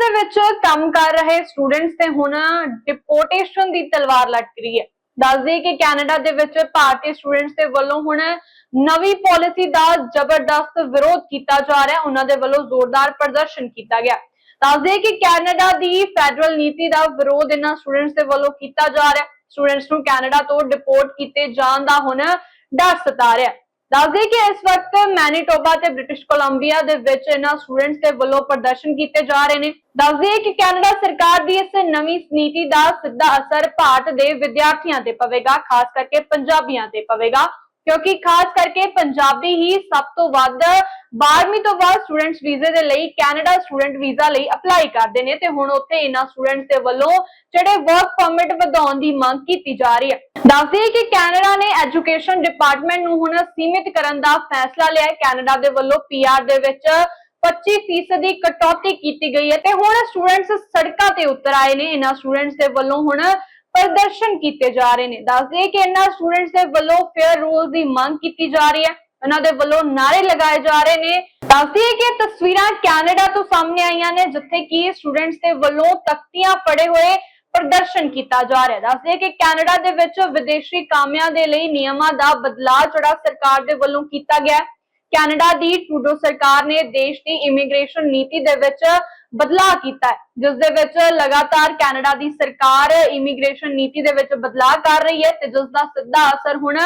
ਦੇ ਵਿੱਚ ਕੰਮ ਕਰ ਰਹੇ ਸਟੂਡੈਂਟਸ ਤੇ ਹੁਣ ਡਿਪੋਰਟੇਸ਼ਨ ਦੀ ਤਲਵਾਰ ਲਟਕ ਰਹੀ ਹੈ। ਦੱਸਦੇ ਕਿ ਕੈਨੇਡਾ ਦੇ ਵਿੱਚ ਭਾਰਤੀ ਸਟੂਡੈਂਟਸ ਦੇ ਵੱਲੋਂ ਹੁਣ ਨਵੀਂ ਪਾਲਿਸੀ ਦਾ ਜ਼ਬਰਦਸਤ ਵਿਰੋਧ ਕੀਤਾ ਜਾ ਰਿਹਾ ਉਹਨਾਂ ਦੇ ਵੱਲੋਂ ਜ਼ੋਰਦਾਰ ਪ੍ਰਦਰਸ਼ਨ ਕੀਤਾ ਗਿਆ। ਦੱਸਦੇ ਕਿ ਕੈਨੇਡਾ ਦੀ ਫੈਡਰਲ ਨੀਤੀ ਦਾ ਵਿਰੋਧ ਇਹਨਾਂ ਸਟੂਡੈਂਟਸ ਦੇ ਵੱਲੋਂ ਕੀਤਾ ਜਾ ਰਿਹਾ ਸਟੂਡੈਂਟਸ ਨੂੰ ਕੈਨੇਡਾ ਤੋਂ ਡਿਪੋਰਟ ਕੀਤੇ ਜਾਣ ਦਾ ਹੁਣ ਡਰ ਸਤਾ ਰਿਹਾ ਦੱਸਦੇ ਕਿ ਇਸ ਵਕਤ ਮੈਨੀਟੋਬਾ ਤੇ ਬ੍ਰਿਟਿਸ਼ ਕੋਲੰਬੀਆ ਦੇ ਵਿੱਚ ਇਹਨਾਂ ਸਟੂਡੈਂਟਸ ਦੇ ਵੱਲੋਂ ਪ੍ਰਦਰਸ਼ਨ ਕੀਤੇ ਜਾ ਰਹੇ ਨੇ। ਦੱਸਦੇ ਕਿ ਕੈਨੇਡਾ ਸਰਕਾਰ ਦੀ ਇਸ ਨਵੀਂ ਨੀਤੀ ਦਾ ਸਿੱਧਾ ਅਸਰ ਭਾਰਤ ਦੇ ਵਿਦਿਆਰਥੀਆਂ ਤੇ ਪਵੇਗਾ, ਖਾਸ ਕਰਕੇ ਪੰਜਾਬੀਆਂ ਤੇ ਪਵੇਗਾ। ਕਿਉਂਕਿ ਖਾਸ ਕਰਕੇ ਪੰਜਾਬੀ ਹੀ ਸਭ ਤੋਂ ਵੱਧ 12ਵੀਂ ਤੋਂ ਬਾਅਦ ਸਟੂਡੈਂਟਸ ਵੀਜ਼ੇ ਦੇ ਲਈ ਕੈਨੇਡਾ ਸਟੂਡੈਂਟ ਵੀਜ਼ਾ ਲਈ ਅਪਲਾਈ ਕਰਦੇ ਨੇ ਤੇ ਹੁਣ ਉੱਥੇ ਇਹਨਾਂ ਸਟੂਡੈਂਟਸ ਦੇ ਵੱਲੋਂ ਜਿਹੜੇ ਵਰਕ ਪਰਮਿਟ ਵਧਾਉਣ ਦੀ ਮੰਗ ਕੀਤੀ ਜਾ ਰਹੀ ਹੈ। ਦੱਸਦੇ ਕਿ ਕੈਨੇਡਾ ਨੇ ਐਜੂਕੇਸ਼ਨ ਡਿਪਾਰਟਮੈਂਟ ਨੂੰ ਹੁਣ ਸੀਮਿਤ ਕਰਨ ਦਾ ਫੈਸਲਾ ਲਿਆ ਹੈ। ਕੈਨੇਡਾ ਦੇ ਵੱਲੋਂ ਪੀਆਰ ਦੇ ਵਿੱਚ 25% ਦੀ ਕਟੌਤੀ ਕੀਤੀ ਗਈ ਹੈ ਤੇ ਹੁਣ ਸਟੂਡੈਂਟਸ ਸੜਕਾਂ ਤੇ ਉਤਰ ਆਏ ਨੇ। ਇਹਨਾਂ ਸਟੂਡੈਂਟਸ ਦੇ ਵੱਲੋਂ ਹੁਣ ਪ੍ਰਦਰਸ਼ਨ ਕੀਤੇ ਜਾ ਰਹੇ ਨੇ। ਦੱਸਦੇ ਕਿ ਇਹਨਾਂ ਸਟੂਡੈਂਟਸ ਦੇ ਵੱਲੋਂ ਫੇਅਰ ਰੂਲ ਦੀ ਮੰਗ ਕੀਤੀ ਜਾ ਰਹੀ ਹੈ। ਇਹਨਾਂ ਦੇ ਵੱਲੋਂ ਨਾਰੇ ਲਗਾਏ ਜਾ ਰਹੇ ਨੇ। ਦੱਸਦੀ ਹੈ ਕਿ ਤਸਵੀਰਾਂ ਕੈਨੇਡਾ ਤੋਂ ਸਾਹਮਣੇ ਆਈਆਂ ਨੇ, ਜਿੱਥੇ ਕਿ ਸਟੂਡੈਂਟਸ ਦੇ ਵੱਲੋਂ ਤਖਤੀਆਂ ਫੜੇ ਹੋਏ ਪ੍ਰਦਰਸ਼ਨ ਕੀਤਾ ਜਾ ਰਿਹਾ ਹੈ। ਦੱਸਦੇ ਕਿ ਕੈਨੇਡਾ ਦੇ ਵਿੱਚ ਵਿਦੇਸ਼ੀ ਕਾਮਿਆਂ ਦੇ ਲਈ ਨਿਯਮਾਂ ਦਾ ਬਦਲਾਅ ਜਿਹੜਾ ਸਰਕਾਰ ਦੇ ਵੱਲੋਂ ਕੀਤਾ ਗਿਆ ਕੈਨੇਡਾ ਦੀ ਟਰੂਡੋ ਸਰਕਾਰ ਨੇ ਦੇਸ਼ ਦੀ ਇਮੀਗ੍ਰੇਸ਼ਨ ਨੀਤੀ ਦੇ ਵਿੱਚ ਬਦਲਾਅ ਕੀਤਾ ਹੈ। ਜਿਸ ਦੇ ਵਿੱਚ ਲਗਾਤਾਰ ਕੈਨੇਡਾ ਦੀ ਸਰਕਾਰ ਇਮੀਗ੍ਰੇਸ਼ਨ ਨੀਤੀ ਦੇ ਵਿੱਚ ਬਦਲਾਅ ਕਰ ਰਹੀ ਹੈ ਤੇ ਜਿਸ ਦਾ ਸਿੱਧਾ ਅਸਰ ਹੁਣ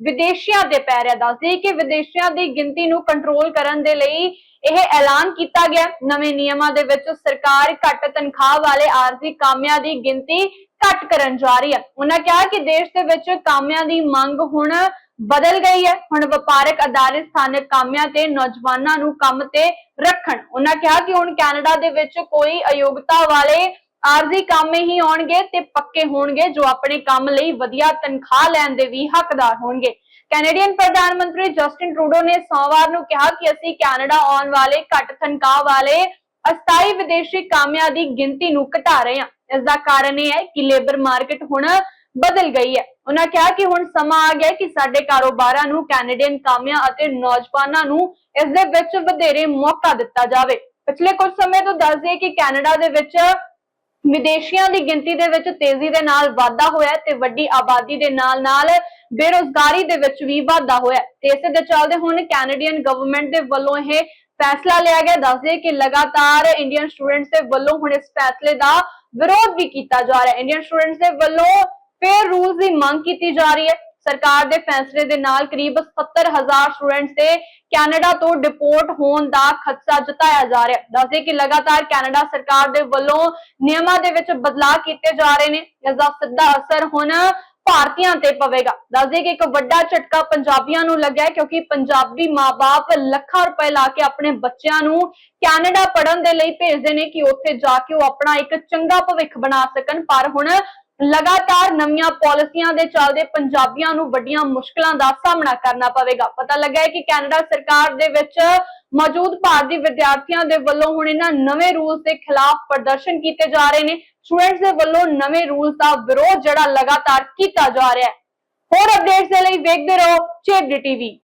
ਵਿਦੇਸ਼ੀਆਂ ਤੇ ਪੈ ਰਿਹਾ। ਦੱਸਦੇ ਕਿ ਵਿਦੇਸ਼ੀਆਂ ਦੀ ਗਿਣਤੀ ਨੂੰ ਕੰਟਰੋਲ ਕਰਨ ਦੇ ਲਈ ਇਹ ਐਲਾਨ ਕੀਤਾ ਗਿਆ। ਨਵੇਂ ਨਿਯਮਾਂ ਦੇ ਵਿੱਚ ਸਰਕਾਰ ਘੱਟ ਤਨਖਾਹ ਵਾਲੇ ਆਰਜ਼ੀ ਕਾਮਿਆਂ ਦੀ ਗਿਣਤੀ ਘੱਟ ਕਰਨ ਜਾ ਰਹੀ ਹੈ। ਉਹਨਾਂ ਕਿਹਾ ਕਿ ਦੇਸ਼ ਦੇ ਵਿੱਚ ਕਾਮਿਆਂ ਦੀ ਮੰਗ ਹੁਣ ਬਦਲ ਗਈ ਹੈ। ਹੁਣ ਵਪਾਰਕ ਅਦਾਰੇ ਸਥਾਨਕ ਕਾਮਿਆਂ ਤੇ ਨੌਜਵਾਨਾਂ ਨੂੰ ਕੰਮ ਤੇ ਰੱਖਣ। ਉਹਨਾਂ ਕਿਹਾ ਕਿ ਹੁਣ ਕੈਨੇਡਾ ਦੇ ਵਿੱਚ ਕੋਈ ਅਯੋਗਤਾ ਵਾਲੇ ਆਰਜ਼ੀ ਕਾਮੇ ਹੀ ਆਉਣਗੇ ਤੇ ਪੱਕੇ ਹੋਣਗੇ, ਜੋ ਆਪਣੇ ਕੰਮ ਲਈ ਵਧੀਆ ਤਨਖਾਹ ਲੈਣ ਦੇ ਵੀ ਹੱਕਦਾਰ ਹੋਣਗੇ। ਕੈਨੇਡੀਅਨ ਪ੍ਰਧਾਨ ਮੰਤਰੀ ਜਸਟਿਨ ਟਰੂਡੋ ਨੇ ਸੋਮਵਾਰ ਨੂੰ ਕਿਹਾ ਕਿ ਅਸੀਂ ਕੈਨੇਡਾ ਆਉਣ ਵਾਲੇ ਘੱਟ ਤਨਖਾਹ ਵਾਲੇ ਅਸਥਾਈ ਵਿਦੇਸ਼ੀ ਕਾਮਿਆਂ ਦੀ ਗਿਣਤੀ ਨੂੰ ਘਟਾ ਰਹੇ ਹਾਂ। ਇਸ ਦਾ ਕਾਰਨ ਇਹ ਹੈ ਕਿ ਲੇਬਰ ਮਾਰਕੀਟ ਹੁਣ ਬਦਲ ਗਈ ਹੈ। ਉਹਨਾਂ ਕਿਹਾ ਕਿ ਹੁਣ ਸਮਾਂ ਆ ਗਿਆ ਕਿ ਸਾਡੇ ਕਾਰੋਬਾਰਾਂ ਨੂੰ, ਕੈਨੇਡੀਅਨ ਕਾਮਿਆਂ ਅਤੇ ਨੌਜਵਾਨਾਂ ਨੂੰ ਇਸ ਦੇ ਵਿੱਚ ਵਧੇਰੇ ਮੌਕਾ ਦਿੱਤਾ ਜਾਵੇ। ਪਿਛਲੇ ਕੁਝ ਸਮੇਂ ਤੋਂ ਦੱਸਦੇ ਕਿ ਕੈਨੇਡਾ ਦੇ ਵਿੱਚ ਵਿਦੇਸ਼ੀਆਂ ਦੀ ਗਿਣਤੀ ਦੇ ਵਿੱਚ ਤੇਜ਼ੀ ਦੇ ਨਾਲ ਵਾਧਾ ਹੋਇਆ ਤੇ ਵੱਡੀ ਆਬਾਦੀ ਦੇ ਨਾਲ-ਨਾਲ ਬੇਰੋਜ਼ਗਾਰੀ ਦੇ ਵਿੱਚ ਵੀ ਵਾਧਾ ਹੋਇਆ ਤੇ ਇਸੇ ਦੇ ਚੱਲਦੇ ਹੁਣ ਕੈਨੇਡੀਅਨ ਗਵਰਨਮੈਂਟ ਦੇ ਵੱਲੋਂ ਇਹ ਫੈਸਲਾ ਲਿਆ ਗਿਆ। ਦੱਸਦੇ ਕਿ ਲਗਾਤਾਰ ਇੰਡੀਅਨ ਸਟੂਡੈਂਟਸ ਦੇ ਵੱਲੋਂ ਹੁਣ ਇਸ ਫੈਸਲੇ ਦਾ ਵਿਰੋਧ ਵੀ ਕੀਤਾ ਜਾ ਰਿਹਾ ਹੈ। ਇੰਡੀਅਨ ਸਟੂਡੈਂਟਸ ਦੇ ਵੱਲੋਂ ਫੇਅਰ ਰੂਲਸ ਦੀ ਮੰਗ ਕੀਤੀ ਜਾ ਰਹੀ ਹੈ। ਸਰਕਾਰ ਦੇ ਫੈਸਲੇ ਦੇ ਨਾਲ ਕਰੀਬ 70000 ਸਟੂਡੈਂਟਸ ਤੇ ਕੈਨੇਡਾ ਤੋਂ ਡਿਪੋਰਟ ਹੋਣ ਦਾ ਖਦਸ਼ਾ ਜਤਾਇਆ ਜਾ ਰਿਹਾ ਹੈ। ਦੱਸਦੇ ਕਿ ਲਗਾਤਾਰ ਕੈਨੇਡਾ ਸਰਕਾਰ ਦੇ ਵੱਲੋਂ ਨਿਯਮਾਂ ਦੇ ਵਿੱਚ ਬਦਲਾਅ ਕੀਤੇ ਜਾ ਰਹੇ ਨੇ ਇਸ ਦਾ ਸਿੱਧਾ ਅਸਰ ਹੁਣ ਭਾਰਤੀਆਂ ਤੇ ਪਵੇਗਾ। ਦੱਸਦੇ ਕਿ ਇੱਕ ਵੱਡਾ ਝਟਕਾ ਪੰਜਾਬੀਆਂ ਨੂੰ ਲੱਗਿਆ ਕਿਉਂਕਿ ਪੰਜਾਬੀ ਮਾਪੇ ਲੱਖਾਂ ਰੁਪਏ ਲਾ ਕੇ ਆਪਣੇ ਬੱਚਿਆਂ ਨੂੰ ਕੈਨੇਡਾ ਪੜ੍ਹਨ ਦੇ ਲਈ ਭੇਜਦੇ ਨੇ ਕਿ ਉੱਥੇ ਜਾ ਕੇ ਉਹ ਆਪਣਾ ਇੱਕ ਚੰਗਾ ਭਵਿੱਖ ਬਣਾ ਸਕਣ। ਪਰ ਹੁਣ ਲਗਾਤਾਰ ਨਵੀਆਂ ਪਾਲਿਸੀਆਂ ਦੇ ਚੱਲਦੇ ਪੰਜਾਬੀਆਂ ਨੂੰ ਵੱਡੀਆਂ ਮੁਸ਼ਕਲਾਂ ਦਾ ਸਾਹਮਣਾ ਕਰਨਾ ਪਵੇਗਾ। ਪਤਾ ਲੱਗਾ ਹੈ ਕਿ ਕੈਨੇਡਾ ਸਰਕਾਰ ਦੇ ਵਿੱਚ ਮੌਜੂਦ ਭਾਰਤੀ ਵਿਦਿਆਰਥੀਆਂ ਦੇ ਵੱਲੋਂ ਹੁਣ ਇਹਨਾਂ ਨਵੇਂ ਰੂਲਸ ਦੇ ਖਿਲਾਫ ਪ੍ਰਦਰਸ਼ਨ ਕੀਤੇ ਜਾ ਰਹੇ ਨੇ। ਸਟੂਡੈਂਟਸ ਦੇ ਵੱਲੋਂ ਨਵੇਂ ਰੂਲਸ ਦਾ ਵਿਰੋਧ ਜਿਹੜਾ ਲਗਾਤਾਰ ਕੀਤਾ ਜਾ ਰਿਹਾ ਹੈ। ਹੋਰ ਅਪਡੇਟਸ ਦੇ ਲਈ ਵੇਖਦੇ ਰਹੋ ਚੇਬਡੀ ਟੀਵੀ।